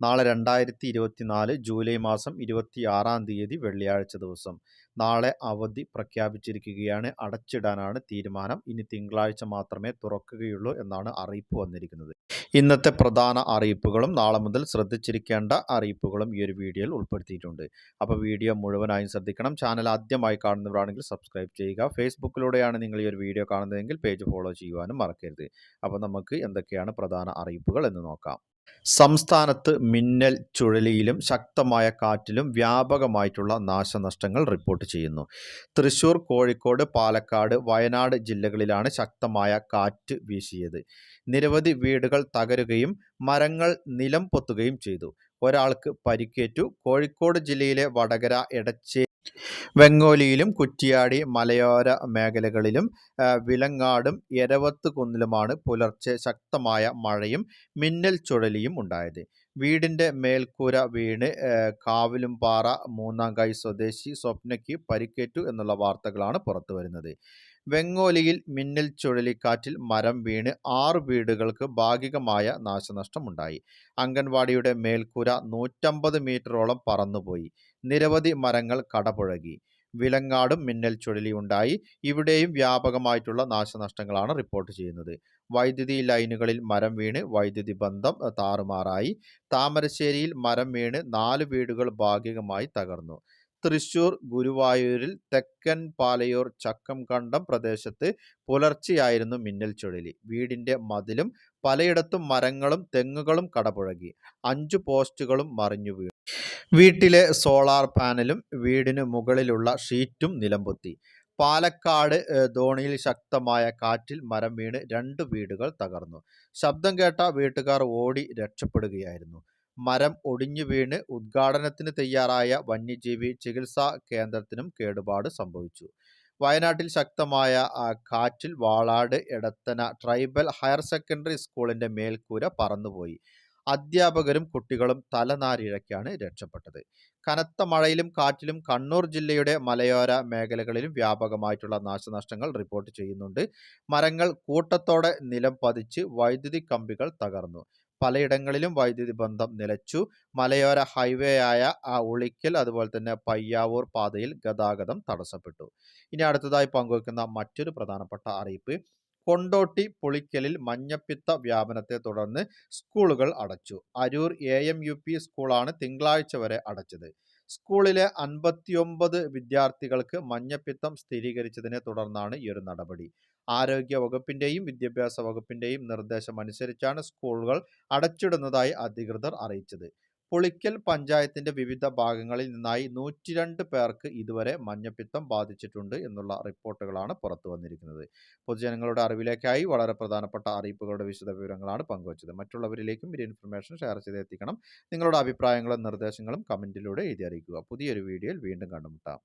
നാളെ രണ്ടായിരത്തി ഇരുപത്തി നാല് ജൂലൈ മാസം ഇരുപത്തി ആറാം തീയതി വെള്ളിയാഴ്ച ദിവസം. നാളെ അവധി പ്രഖ്യാപിച്ചിരിക്കുകയാണ്. അടച്ചിടാനാണ് തീരുമാനം. ഇനി തിങ്കളാഴ്ച മാത്രമേ തുറക്കുകയുള്ളൂ എന്നാണ് അറിയിപ്പ് വന്നിരിക്കുന്നത്. ഇന്നത്തെ പ്രധാന അറിയിപ്പുകളും നാളെ മുതൽ ശ്രദ്ധിച്ചിരിക്കേണ്ട അറിയിപ്പുകളും ഈ ഒരു വീഡിയോയിൽ ഉൾപ്പെടുത്തിയിട്ടുണ്ട്. അപ്പോൾ വീഡിയോ മുഴുവനായും ശ്രദ്ധിക്കണം. ചാനൽ ആദ്യമായി കാണുന്നവരാണെങ്കിൽ സബ്സ്ക്രൈബ് ചെയ്യുക. ഫേസ്ബുക്കിലൂടെയാണ് നിങ്ങൾ ഈ ഒരു വീഡിയോ കാണുന്നതെങ്കിൽ പേജ് ഫോളോ ചെയ്യുവാനും മറക്കരുത്. അപ്പോൾ നമുക്ക് എന്തൊക്കെയാണ് പ്രധാന അറിയിപ്പുകൾ എന്ന് നോക്കാം. സംസ്ഥാനത്ത് മിന്നൽ ചുഴലിയിലും ശക്തമായ കാറ്റിലും വ്യാപകമായിട്ടുള്ള നാശനഷ്ടങ്ങൾ റിപ്പോർട്ട് ചെയ്യുന്നു. തൃശൂർ കോഴിക്കോട് പാലക്കാട് വയനാട് ജില്ലകളിലാണ് ശക്തമായ കാറ്റ് വീശിയത്. നിരവധി വീടുകൾ തകരുകയും മരങ്ങൾ നിലം പൊത്തുകയും ചെയ്തു. ഒരാൾക്ക് പരിക്കേറ്റു. കോഴിക്കോട് ജില്ലയിലെ വടകര എടച്ചേ വെങ്ങോലിയിലും കുറ്റിയാടി മലയോര മേഖലകളിലും വിലങ്ങാടും എരവത്ത് കുന്നിലുമാണ് പുലർച്ചെ ശക്തമായ മഴയും മിന്നൽ ചുഴലിയും ഉണ്ടായത്. വീടിന്റെ മേൽക്കൂര വീണ് കാവിലുംപാറ മൂന്നാം കൈ സ്വദേശി സ്വപ്നയ്ക്ക് പരിക്കേറ്റു എന്നുള്ള വാർത്തകളാണ് പുറത്തു വരുന്നത്. വെങ്ങോലിയിൽ മിന്നൽ ചുഴലിക്കാറ്റിൽ മരം വീണ് ആറ് വീടുകൾക്ക് ഭാഗികമായ നാശനഷ്ടമുണ്ടായി. അംഗൻവാടിയുടെ മേൽക്കൂര നൂറ്റമ്പത് മീറ്ററോളം പറന്നുപോയി. നിരവധി മരങ്ങൾ കടപുഴകി. വിലങ്ങാടും മിന്നൽ ചുഴലിയുണ്ടായി ഇവിടെയും വ്യാപകമായിട്ടുള്ള നാശനഷ്ടങ്ങളാണ് റിപ്പോർട്ട് ചെയ്യുന്നത്. വൈദ്യുതി ലൈനുകളിൽ മരം വീണ് വൈദ്യുതി ബന്ധം താറുമാറായി. താമരശ്ശേരിയിൽ മരം വീണ് നാല് വീടുകൾ ഭാഗികമായി തകർന്നു. തൃശൂർ ഗുരുവായൂരിൽ തെക്കൻ പാലയൂർ ചക്കംകണ്ടം പ്രദേശത്ത് പുലർച്ചെയായിരുന്നു മിന്നൽ ചുഴലി. വീടിന്റെ മതിലും പലയിടത്തും മരങ്ങളും തെങ്ങുകളും കടപുഴകി. അഞ്ചു പോസ്റ്റുകളും മറിഞ്ഞു വീണു. വീട്ടിലെ സോളാർ പാനലും വീടിന് മുകളിലുള്ള ഷീറ്റും നിലംപൊത്തി. പാലക്കാട് ധോണിയിൽ ശക്തമായ കാറ്റിൽ മരം വീണ് രണ്ട് വീടുകൾ തകർന്നു. ശബ്ദം കേട്ട വീട്ടുകാർ ഓടി രക്ഷപ്പെടുകയായിരുന്നു. മരം ഒടിഞ്ഞു വീണ് ഉദ്ഘാടനത്തിന് തയ്യാറായ വന്യജീവി ചികിത്സാ കേന്ദ്രത്തിനും കേടുപാട് സംഭവിച്ചു. വയനാട്ടിൽ ശക്തമായ കാറ്റിൽ Valad Edathana tribal higher secondary സ്കൂളിന്റെ മേൽക്കൂര പറന്നുപോയി. അധ്യാപകരും കുട്ടികളും തലനാരിഴയ്ക്കാണ് രക്ഷപ്പെട്ടത്. കനത്ത മഴയിലും കാറ്റിലും കണ്ണൂർ ജില്ലയുടെ മലയോര മേഖലകളിലും വ്യാപകമായിട്ടുള്ള നാശനഷ്ടങ്ങൾ റിപ്പോർട്ട് ചെയ്യുന്നുണ്ട്. മരങ്ങൾ കൂട്ടത്തോടെ നിലം പതിച്ച് വൈദ്യുതി കമ്പികൾ തകർന്നു. പലയിടങ്ങളിലും വൈദ്യുതി ബന്ധം നിലച്ചു. മലയോര ഹൈവേ ആയ ആ ഉളിക്കൽ അതുപോലെ തന്നെ പയ്യാവൂർ പാതയിൽ ഗതാഗതം തടസ്സപ്പെട്ടു. ഇനി അടുത്തതായി പങ്കുവയ്ക്കുന്ന മറ്റൊരു പ്രധാനപ്പെട്ട അറിയിപ്പ്. കൊണ്ടോട്ടി പുളിക്കലിൽ മഞ്ഞപ്പിത്ത വ്യാപനത്തെ തുടർന്ന് സ്കൂളുകൾ അടച്ചു. Aroor A M U P സ്കൂളാണ് തിങ്കളാഴ്ച വരെ അടച്ചത്. സ്കൂളിലെ അൻപത്തിയൊമ്പത് വിദ്യാർത്ഥികൾക്ക് മഞ്ഞപ്പിത്തം സ്ഥിരീകരിച്ചതിനെ തുടർന്നാണ് ഈ ഒരു നടപടി. ആരോഗ്യ വകുപ്പിന്റെയും വിദ്യാഭ്യാസ വകുപ്പിന്റെയും നിർദ്ദേശം അനുസരിച്ചാണ് സ്കൂളുകൾ അടച്ചിടുന്നതായി അധികൃതർ അറിയിച്ചത്. പുളിക്കൽ പഞ്ചായത്തിന്റെ വിവിധ ഭാഗങ്ങളിൽ നിന്നായി നൂറ്റിരണ്ട് പേർക്ക് ഇതുവരെ മഞ്ഞപ്പിത്തം ബാധിച്ചിട്ടുണ്ട് എന്നുള്ള റിപ്പോർട്ടുകളാണ് പുറത്തു വന്നിരിക്കുന്നത്. പൊതുജനങ്ങളുടെ അറിവിലേക്കായി വളരെ പ്രധാനപ്പെട്ട അറിയിപ്പുകളുടെ വിശദ വിവരങ്ങളാണ് പങ്കുവച്ചത്. മറ്റുള്ളവരിലേക്കും ഈ ഇൻഫർമേഷൻ ഷെയർ ചെയ്തെത്തിക്കണം. നിങ്ങളുടെ അഭിപ്രായങ്ങളും നിർദ്ദേശങ്ങളും കമന്റിലൂടെ എഴുതി അറിയിക്കുക. പുതിയൊരു വീഡിയോയിൽ വീണ്ടും കണ്ടുമുട്ടാം.